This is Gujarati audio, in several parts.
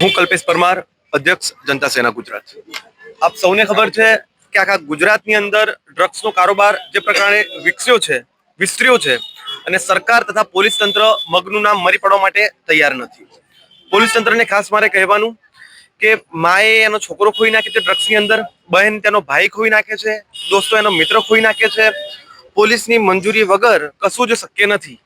હું કલ્પેશ પરમાર, અધ્યક્ષ જનતા સેના ગુજરાત. આપ સૌને ખબર છે કે આખા ગુજરાતની અંદર ડ્રગ્સનો કારોબાર જે પ્રકારે વિકસ્યો છે, વિસ્તર્યો છે અને સરકાર તથા પોલીસ તંત્ર મગનું નામ મરી પડવા માટે તૈયાર નથી. પોલીસ તંત્રને ખાસ મારે કહેવાનું કે માએ એનો છોકરો ખોઈ નાખે છે ડ્રગ્સની અંદર, બહેન તેનો ભાઈ ખોઈ નાખે છે, દોસ્તો એનો મિત્ર ખોઈ નાખે છે, પોલીસની મંજૂરી વગર કશું જ શક્ય નથી.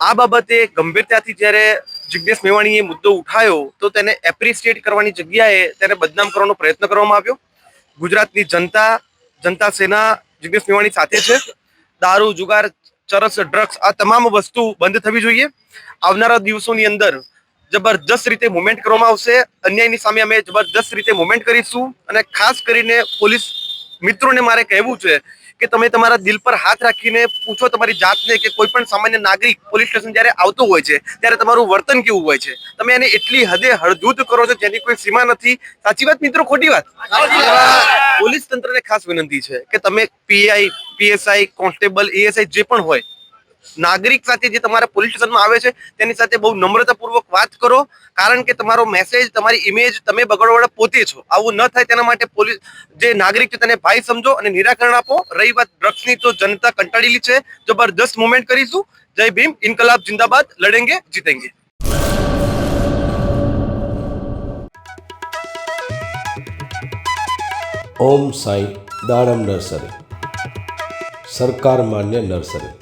આ બાબતે ગંભીરતાથી જ્યારે જિજ્ઞેશ મેવાણીએ મુદ્દો ઉઠાયો તો તેને એપ્રિસિએટ કરવાની જગ્યાએ તેને બદનામ કરવાનો પ્રયત્ન કરવામાં આવ્યો. ગુજરાતની જનતા જનતા સેના જિજ્ઞેશ મેવાણી સાથે છે. દારૂ, જુગાર, ચરસ, ડ્રગ્સ આ તમામ વસ્તુ બંધ થવી જોઈએ. આવનારા દિવસોની અંદર જબરજસ્ત રીતે મુવમેન્ટ કરવામાં આવશે. અન્યાયની સામે અમે જબરજસ્ત રીતે મુવમેન્ટ કરીશું અને ખાસ કરીને પોલીસ મિત્રોને મારે કહેવું છે કે તમે તમારા દિલ પર હાથ રાખીને પૂછો તમારી જાતને કે કોઈ પણ સામાન્ય નાગરિક પોલીસ સ્ટેશન જ્યારે આવતો હોય છે ત્યારે તમારું વર્તન કેવું હોય છે? તમે એને એટલી હદે હળદૂત કરો છો જેની કોઈ સીમા નથી? સાચી વાત મિત્રો? ખોટી વાત? પોલીસ તંત્રને ખાસ વિનંતી છે કે તમે પીઆઈ પીએસઆઈ કોન્સ્ટેબલ એએસઆઈ જે પણ હોય નાગરિક સાથે જે તમારા પોલીસ સ્ટેશનમાં આવે છે, તેની સાથે બહુ નમ્રતાપૂર્વક વાત કરો. કારણ કે તમારો મેસેજ તમારી ઇમેજ તમે બગડવાળા પોતે છો. આવું ન થાય તેના માટે પોલીસ જે નાગરિક છે તેને ભાઈ સમજો અને નિરાકરણ આપો. રહી વાત ડ્રગ્સની તો જનતા કંટાળેલી છે. જબરદસ્ત મુવમેન્ટ કરીશું. જય ભીમ, ઇન્કલાબ જિંદાબાદ. લડેંગે, જીતેંગે. ઓમ સાઈ દાડમ નર્સરી. સરકાર માન્ય નર્સરી.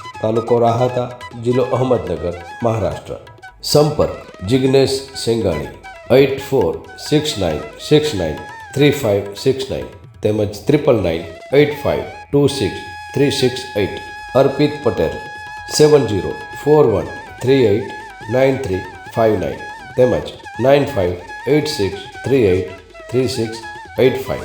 તાલુકો રાહતા, જિલ્લો અહમદનગર, મહારાષ્ટ્ર. સંપર્ક Jignesh Sengani, eight four six nine six nine three five six nine તેમજ triple nine eight five two six three six eight Arpit Patel, seven zero four one three eight nine three five nine તેમજ nine five eight six three eight three six eight five.